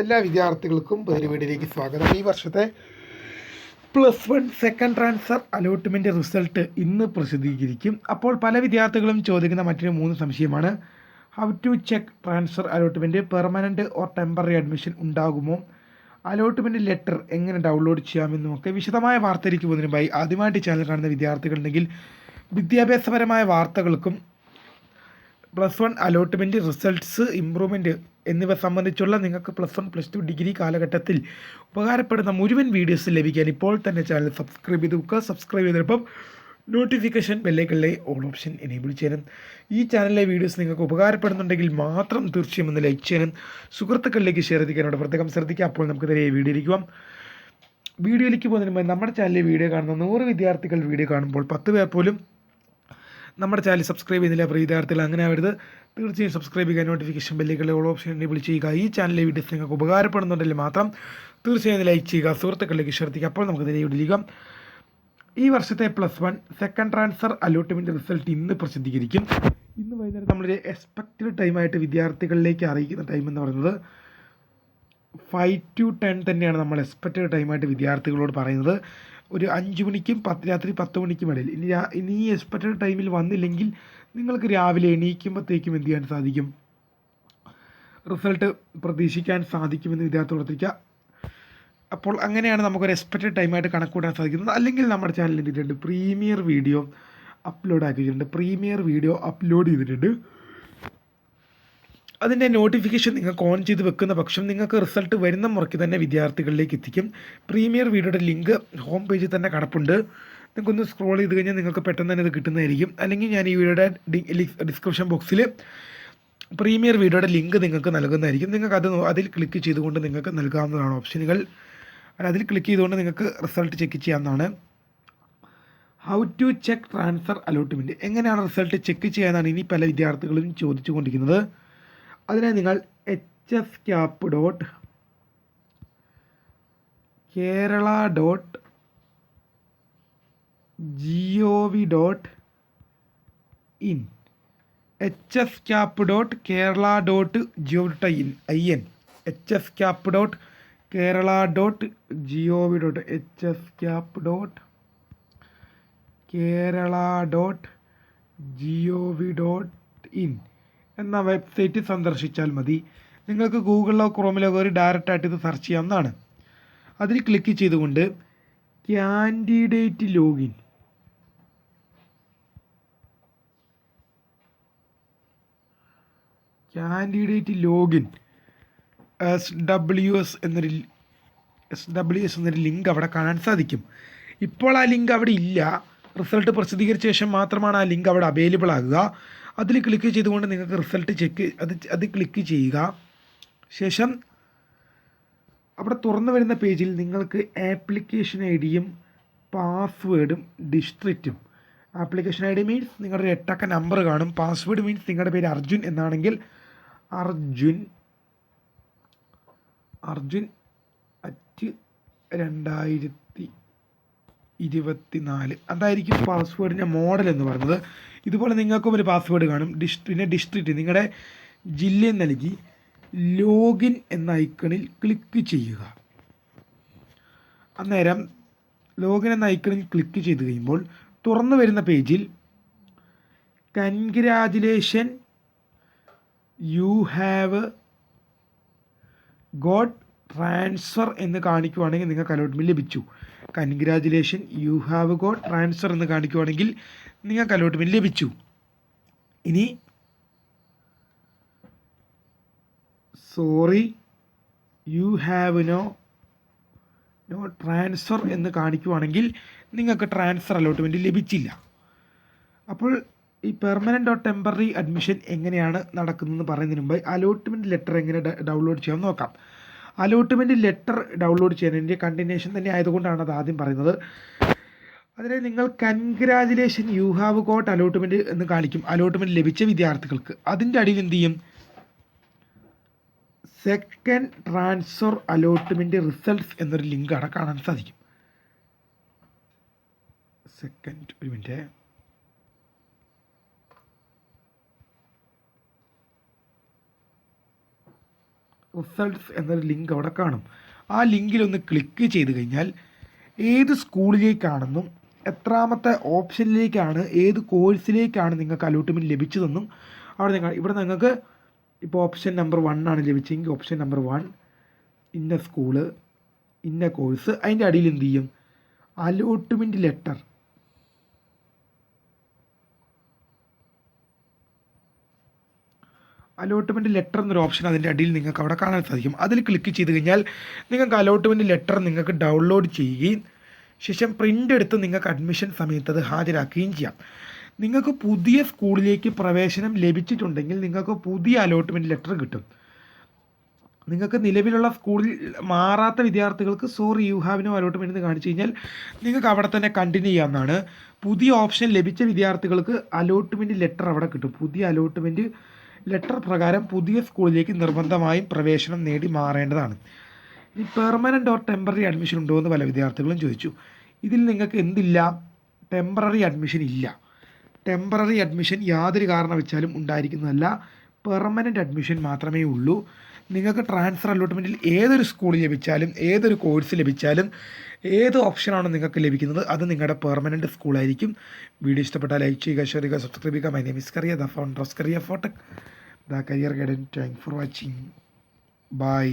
എല്ലാ വിദ്യാർത്ഥികൾക്കും പുതിയ വീഡിയോയിലേക്ക് സ്വാഗതം. ഈ വർഷത്തെ plus one second transfer allotment result ഇന്ന് പ്രസിദ്ധീകരിക്കും. അപ്പോൾ പല വിദ്യാർത്ഥികളും ചോദിക്കുന്ന മറ്റൊരു മൂന്ന് സംശയമാണ്. How to check transfer allotment permanent or temporary admission ഉണ്ടാകുമോ? അലോട്ട്മെന്റ് ലെറ്റർ എങ്ങനെ ഡൗൺലോഡ് ചെയ്യാമെന്നുമൊക്കെ വിശദമായ വാർത്തയിലേക്ക് പോകുന്നതിന് മുമ്പായി ആദ്യമായിട്ട് ചാനൽ കാണുന്ന വിദ്യാർത്ഥികളുണ്ടെങ്കിൽ വിദ്യാഭ്യാസപരമായ വാർത്തകൾക്കും plus one allotment results improvement എന്നിവ സംബന്ധിച്ചുള്ള നിങ്ങൾക്ക് plus one plus two degree കാലഘട്ടത്തിൽ ഉപകാരപ്പെടുന്ന മുഴുവൻ വീഡിയോസ് ലഭിക്കാൻ ഇപ്പോൾ തന്നെ ചാനൽ സബ്സ്ക്രൈബ് ചെയ്ത് വെക്കുക സബ്സ്ക്രൈബ് ചെയ്തപ്പം നോട്ടിഫിക്കേഷൻ ബെല്ലേക്കുള്ള ഓൾ ഓപ്ഷൻ എനേബിൾ ചെയ്യാനും ഈ ചാനലിലെ വീഡിയോസ് നിങ്ങൾക്ക് ഉപകാരപ്പെടുന്നുണ്ടെങ്കിൽ മാത്രം തീർച്ചയായും ഒന്ന് ലൈക്ക് ചെയ്യാനും സുഹൃത്തുക്കളിലേക്ക് ഷെയർ എത്തിക്കാനോട് പ്രത്യേകം ശ്രദ്ധിക്കുക അപ്പോൾ നമുക്ക് നേരെ വീഡിയോ ഇരിക്കുവാം വീഡിയോയിലേക്ക് പോകുന്നതിന് മുമ്പ് നമ്മുടെ ചാനലിലെ വീഡിയോ കാണുന്ന നൂറ് വിദ്യാർത്ഥികൾ വീഡിയോ കാണുമ്പോൾ പത്ത് പേർ പോലും നമ്മുടെ ചാനൽ സബ്സ്ക്രൈബ് ചെയ്യുന്നില്ല പ്രീതാർത്ഥത്തിൽ അങ്ങനെ ആവരുത്. തീർച്ചയായും സബ്സ്ക്രൈബ് ചെയ്യുക നോട്ടിഫിക്കേഷൻ ബെല്ലുകളെ ഓൾ ഓപ്ഷൻ എനേബിൾ ചെയ്യുക. ഈ ചാനലിലെ വീഡിയോസ് നിങ്ങൾക്ക് ഉപകാരപ്പെടുന്നുണ്ടെങ്കിൽ മാത്രം തീർച്ചയായും ലൈക്ക് ചെയ്യുക സുഹൃത്തുക്കളിലേക്ക് ശ്രദ്ധിക്കുക അപ്പോൾ നമുക്ക് ഇതിനെ വിടിക്കാം ഈ വർഷത്തെ plus one second transfer allotment result ഇന്ന് പ്രസിദ്ധീകരിക്കും. ഇന്ന് വൈകുന്നേരം നമ്മളൊരു എക്സ്പെക്റ്റഡ് ടൈമായിട്ട് വിദ്യാർത്ഥികളിലേക്ക് അറിയിക്കുന്ന ടൈം എന്ന് പറയുന്നത് ഫൈവ് ടു ടെൻ തന്നെയാണ് നമ്മൾ എക്സ്പെക്റ്റഡ് ടൈമായിട്ട് വിദ്യാർത്ഥികളോട് പറയുന്നത്. ഒരു അഞ്ച് മണിക്കും പത്ത് രാത്രി പത്ത് മണിക്കും ഇടയിൽ. ഇനി ഇനി ഈ എക്സ്പെക്റ്റഡ് ടൈമിൽ വന്നില്ലെങ്കിൽ നിങ്ങൾക്ക് രാവിലെ എണീക്കുമ്പോഴത്തേക്കും എന്ത് ചെയ്യാൻ സാധിക്കും? റിസൾട്ട് പ്രതീക്ഷിക്കാൻ സാധിക്കുമെന്ന് വിദ്യാർത്ഥികൾ ഉറപ്പിക്കുക. അപ്പോൾ അങ്ങനെയാണ് നമുക്കൊരു എക്സ്പെക്റ്റഡ് ടൈമായിട്ട് കണക്കൂട്ടാൻ സാധിക്കുന്നത്. അല്ലെങ്കിൽ നമ്മുടെ ചാനലിൽ എന്തിട്ടുണ്ട് പ്രീമിയർ വീഡിയോ അപ്ലോഡ് ആക്കിയിട്ടുണ്ട്. പ്രീമിയർ വീഡിയോ അപ്ലോഡ് ചെയ്തിട്ടുണ്ട്. അതിന്റെ നോട്ടിഫിക്കേഷൻ നിങ്ങൾക്ക് ഓൺ ചെയ്ത് വെക്കുന്ന പക്ഷം നിങ്ങൾക്ക് റിസൾട്ട് വരുന്ന മുറയ്ക്ക് തന്നെ വിദ്യാർത്ഥികളിലേക്ക് എത്തിക്കും. പ്രീമിയർ വീഡിയോയുടെ ലിങ്ക് ഹോം പേജിൽ തന്നെ കിടപ്പുണ്ട്. നിങ്ങൾക്കൊന്ന് സ്ക്രോൾ ചെയ്ത് കഴിഞ്ഞാൽ നിങ്ങൾക്ക് പെട്ടെന്ന് തന്നെ ഇത് കിട്ടുന്നതായിരിക്കും. അല്ലെങ്കിൽ ഞാൻ ഈ വീഡിയോയുടെ ഡിസ്ക്രിപ്ഷൻ ബോക്സിൽ പ്രീമിയർ വീഡിയോയുടെ ലിങ്ക് നിങ്ങൾക്ക് നൽകുന്നതായിരിക്കും. നിങ്ങൾക്ക് അത് അതിൽ ക്ലിക്ക് ചെയ്തുകൊണ്ട് നിങ്ങൾക്ക് നൽകാവുന്നതാണ് ഓപ്ഷനുകൾ അതിൽ ക്ലിക്ക് ചെയ്തുകൊണ്ട് നിങ്ങൾക്ക് റിസൾട്ട് ചെക്ക് ചെയ്യാവുന്നതാണ്. How to check transfer allotment എങ്ങനെയാണ് റിസൾട്ട് ചെക്ക് ചെയ്യാനാണ് ഇനി പല വിദ്യാർത്ഥികളും ചോദിച്ചുകൊണ്ടിരിക്കുന്നത്. അതിനായി നിങ്ങൾ H S cap dot Kerala dot G O V dot in H S cap dot Kerala dot G O dot in I N H S cap dot Kerala dot G O V dot H S cap dot Kerala dot G O V dot in എന്ന website സന്ദർശിച്ചാൽ മതി. നിങ്ങൾക്ക് ഗൂഗിളിലോ ക്രോമിലോ കയറി ഡയറക്റ്റായിട്ട് ഇത് search ചെയ്യാവുന്നതാണ്. അതിൽ click ചെയ്തുകൊണ്ട് candidate login candidate login S W S എന്നൊരു എസ് ഡബ്ല്യു എസ് എന്നൊരു ലിങ്ക് അവിടെ കാണാൻ സാധിക്കും. ഇപ്പോൾ ആ ലിങ്ക് അവിടെ ഇല്ല. റിസൾട്ട് പ്രസിദ്ധീകരിച്ച ശേഷം മാത്രമാണ് ആ ലിങ്ക് അവിടെ അവൈലബിൾ ആകുക. അതിൽ ക്ലിക്ക് ചെയ്തുകൊണ്ട് നിങ്ങൾക്ക് റിസൾട്ട് ചെക്ക് അത് അത് ക്ലിക്ക് ചെയ്യുക. ശേഷം അവിടെ തുറന്നു വരുന്ന പേജിൽ നിങ്ങൾക്ക് ആപ്ലിക്കേഷൻ ഐ ഡിയും പാസ്വേഡും ഡിസ്ട്രിക്റ്റും ആപ്ലിക്കേഷൻ ഐ ഡി മീൻസ് നിങ്ങളുടെ എട്ടക്ക നമ്പർ കാണും. പാസ്വേഡ് മീൻസ് നിങ്ങളുടെ പേര് അർജുൻ എന്നാണെങ്കിൽ അർജുൻ അർജുൻ അറ്റ് രണ്ടായിരത്തി ഇരുപത്തി നാല് അതായിരിക്കും പാസ്വേഡിന്റെ മോഡൽ എന്ന് പറയുന്നത്. ഇതുപോലെ നിങ്ങൾക്കും ഒരു പാസ്വേഡ് കാണും. ഡിസ് പിന്നെ ഡിസ്ട്രിക്റ്റ് നിങ്ങളുടെ ജില്ല നൽകി ലോഗിൻ എന്ന ഐക്കണിൽ ക്ലിക്ക് ചെയ്യുക. അന്നേരം ലോഗിൻ എന്ന ഐക്കണിൽ ക്ലിക്ക് ചെയ്ത് കഴിയുമ്പോൾ തുറന്നു വരുന്ന പേജിൽ congratulation you have got transfer എന്ന് കാണിക്കുവാണെങ്കിൽ നിങ്ങൾക്ക് അലോട്ട്മെന്റ് ലഭിച്ചു. Congratulation you have got transfer എന്ന് കാണിക്കുവാണെങ്കിൽ നിങ്ങൾക്ക് അലോട്ട്മെന്റ് ലഭിച്ചു. ഇനി sorry you have no no transfer എന്ന് കാണിക്കുവാണെങ്കിൽ നിങ്ങൾക്ക് ട്രാൻസ്ഫർ അലോട്ട്മെന്റ് ലഭിച്ചില്ല. അപ്പോൾ ഈ പെർമനന്റ് ഓർ ടെമ്പററി അഡ്മിഷൻ എങ്ങനെയാണ് നടക്കുന്നതെന്ന് പറയുന്നതിന് മുമ്പ് അലോട്ട്മെന്റ് ലെറ്റർ എങ്ങനെ ഡൗൺലോഡ് ചെയ്യാമെന്ന് നോക്കാം. അലോട്ട്മെന്റ് ലെറ്റർ ഡൗൺലോഡ് ചെയ്യണം എന്റെ കണ്ടിന്യൂഷൻ തന്നെ ആയതുകൊണ്ടാണ് അത് ആദ്യം പറയുന്നത്. അതിനെ നിങ്ങൾ congratulation you have got allotment എന്ന് കാണിക്കും. അലോട്ട്മെന്റ് ലഭിച്ച വിദ്യാർത്ഥികൾക്ക്. അതിന്റെ അടിയിൽ എന്ത് ചെയ്യും? സെക്കൻഡ് ട്രാൻസ്ഫർ അലോട്ട്മെന്റ് റിസൾട്ട്സ് എന്നൊരു ലിങ്ക് അവിടെ കാണാൻ സാധിക്കും. സെക്കൻഡ് ഒരു മിനിറ്റ്. റിസൾട്ട്സ് എന്നൊരു ലിങ്ക് അവിടെ കാണും. ആ ലിങ്കിലൊന്ന് ക്ലിക്ക് ചെയ്ത് കഴിഞ്ഞാൽ ഏത് സ്കൂളിലേക്കാണെന്നും എത്രാമത്തെ ഓപ്ഷനിലേക്കാണ് ഏത് കോഴ്സിലേക്കാണ് നിങ്ങൾക്ക് അലോട്ട്മെന്റ് ലഭിച്ചതെന്നും അവിടെ നിങ്ങൾ ഇവിടെ നിങ്ങൾക്ക് ഇപ്പോൾ ഓപ്ഷൻ നമ്പർ വൺ ആണ് ലഭിച്ചെങ്കിൽ ഓപ്ഷൻ നമ്പർ വൺ ഇന്ന സ്കൂൾ ഇന്ന കോഴ്സ് അതിന്റെ അടിയിൽ എന്ത് ചെയ്യും? അലോട്ട്മെന്റ് ലെറ്റർ അലോട്ട്മെന്റ് ലെറ്റർ എന്നൊരു ഓപ്ഷൻ അതിന്റെ അടിയിൽ നിങ്ങൾക്ക് അവിടെ കാണാൻ സാധിക്കും. അതിൽ ക്ലിക്ക് ചെയ്ത് കഴിഞ്ഞാൽ നിങ്ങൾക്ക് അലോട്ട്മെന്റ് ലെറ്റർ നിങ്ങൾക്ക് ഡൗൺലോഡ് ചെയ്യുകയും ശേഷം പ്രിന്റ് എടുത്ത് നിങ്ങൾക്ക് അഡ്മിഷൻ സമയത്ത് അത് ഹാജരാക്കുകയും ചെയ്യാം. നിങ്ങൾക്ക് പുതിയ സ്കൂളിലേക്ക് പ്രവേശനം ലഭിച്ചിട്ടുണ്ടെങ്കിൽ നിങ്ങൾക്ക് പുതിയ അലോട്ട്മെന്റ് ലെറ്റർ കിട്ടും. നിങ്ങൾക്ക് നിലവിലുള്ള സ്കൂളിൽ മാറാത്ത വിദ്യാർത്ഥികൾക്ക് sorry you have no allotment എന്ന് കാണിച്ചു കഴിഞ്ഞാൽ നിങ്ങൾക്ക് അവിടെ തന്നെ കണ്ടിന്യൂ ചെയ്യാവുന്നതാണ്. പുതിയ ഓപ്ഷൻ ലഭിച്ച വിദ്യാർത്ഥികൾക്ക് അലോട്ട്മെന്റ് ലെറ്റർ അവിടെ കിട്ടും. പുതിയ അലോട്ട്മെന്റ് ലെറ്റർ പ്രകാരം പുതിയ സ്കൂളിലേക്ക് നിർബന്ധമായും പ്രവേശനം നേടി മാറേണ്ടതാണ്. ഇനി പെർമനന്റ് ഓർ ടെമ്പററി അഡ്മിഷൻ ഉണ്ടോ എന്ന് പല വിദ്യാർത്ഥികളും ചോദിച്ചു. ഇതിൽ നിങ്ങൾക്ക് എന്തില്ല? ടെമ്പററി അഡ്മിഷൻ ഇല്ല. ടെമ്പററി അഡ്മിഷൻ യാതൊരു കാരണവച്ചാലും ഉണ്ടായിരിക്കുന്നതല്ല. പെർമനന്റ് അഡ്മിഷൻ മാത്രമേ ഉള്ളൂ. നിങ്ങൾക്ക് ട്രാൻസ്ഫർ അലോട്ട്മെന്റിൽ ഏതൊരു സ്കൂൾ ലഭിച്ചാലും ഏതൊരു കോഴ്സ് ലഭിച്ചാലും ഏത് ഓപ്ഷനാണ് നിങ്ങൾക്ക് ലഭിക്കുന്നത് അത് നിങ്ങളുടെ പെർമനന്റ് സ്കൂളായിരിക്കും വീഡിയോ ഇഷ്ടപ്പെട്ടാൽ ലൈക്ക് ചെയ്യുക ഷെയർ ചെയ്യുക സബ്സ്ക്രൈബ് ചെയ്യുക. My name is Kariya the founder of Kariya ഫോട്ടക് the career guidance thank for watching bye